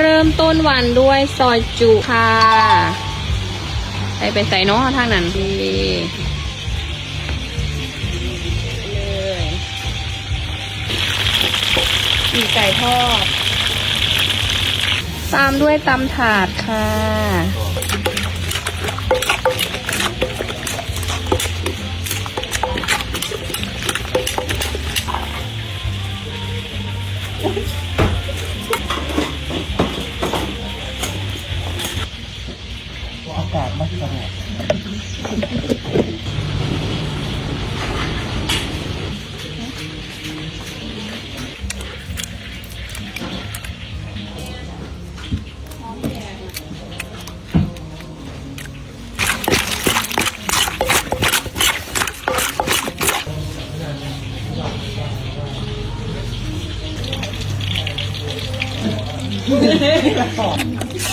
เริ่มต้นวันด้วยซอยจุค่ะไปไปใส่เน้องทางนั้นดีเลยมีไก่ทอด ตามด้วยตำถาดค่ะ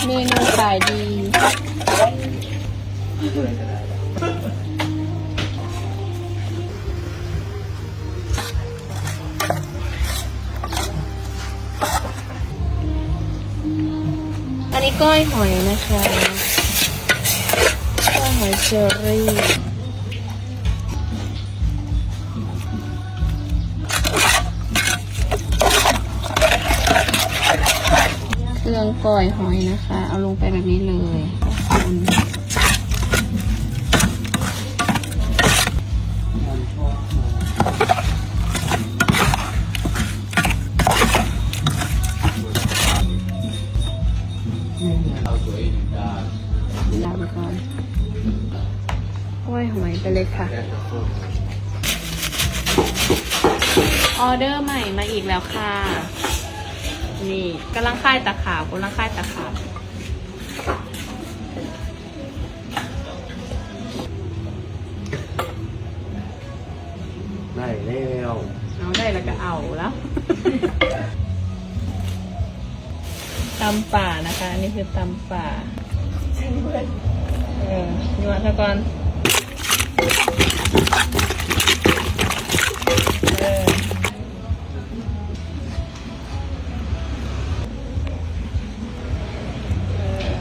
เมนูขายดี อันนี้ก้อยหอยนะคะ ก้อยหอยเชอรี่ เครื่องก้อยหอยนะคะ เอาลงไปแบบนี้เลยคนลาไปก่อนก้อยหอยไปเลยค่ะ ออเดอร์ใหม่มาอีกแล้วค่ะ นี่กำลังค่ายตะขาวกำลังค่ายตะขาวได้แล้วเอาได้แล้วก็เอาแล้วตำป่านะคะ อันนี้คือตำป่าเออนัวซะก่อน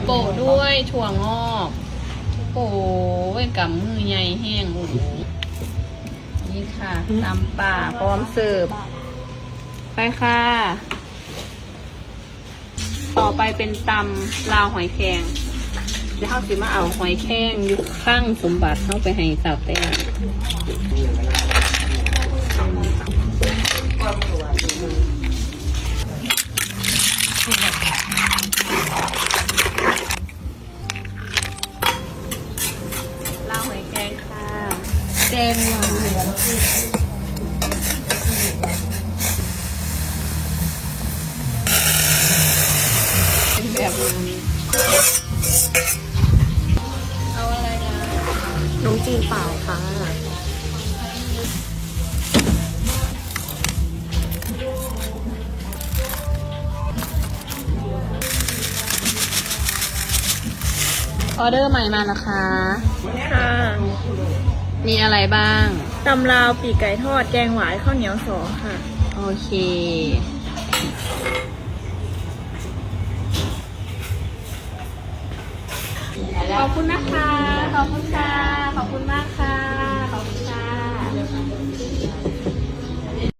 โปะด้วยถั่วงอกโอ้ยกำมือใหญ่แห้งโอ้โหนี่ค่ะตำป่าพร้อมเสิร์ฟไปค่ะ ต่อไปเป็นตำลาวหอยแครงเดี๋ยวเขาสิมาเอาหอยแครงอยุคข้างสมบัติเข้าไปให้สาวแต้ นเป็นแบบนี้เอาอะไรนะน้องจีนเปล่าค่ะออเดอร์ใหม่มานะคะค่ะ มีอะไรบ้าง ตำลาวปีกไก่ทอดแกงหวายข้าวเหนียวสองค่ะ โอเค ขอบคุณนะคะ ขอบคุณค่ะ ขอบคุณมากค่ะ ขอบคุณค่ะ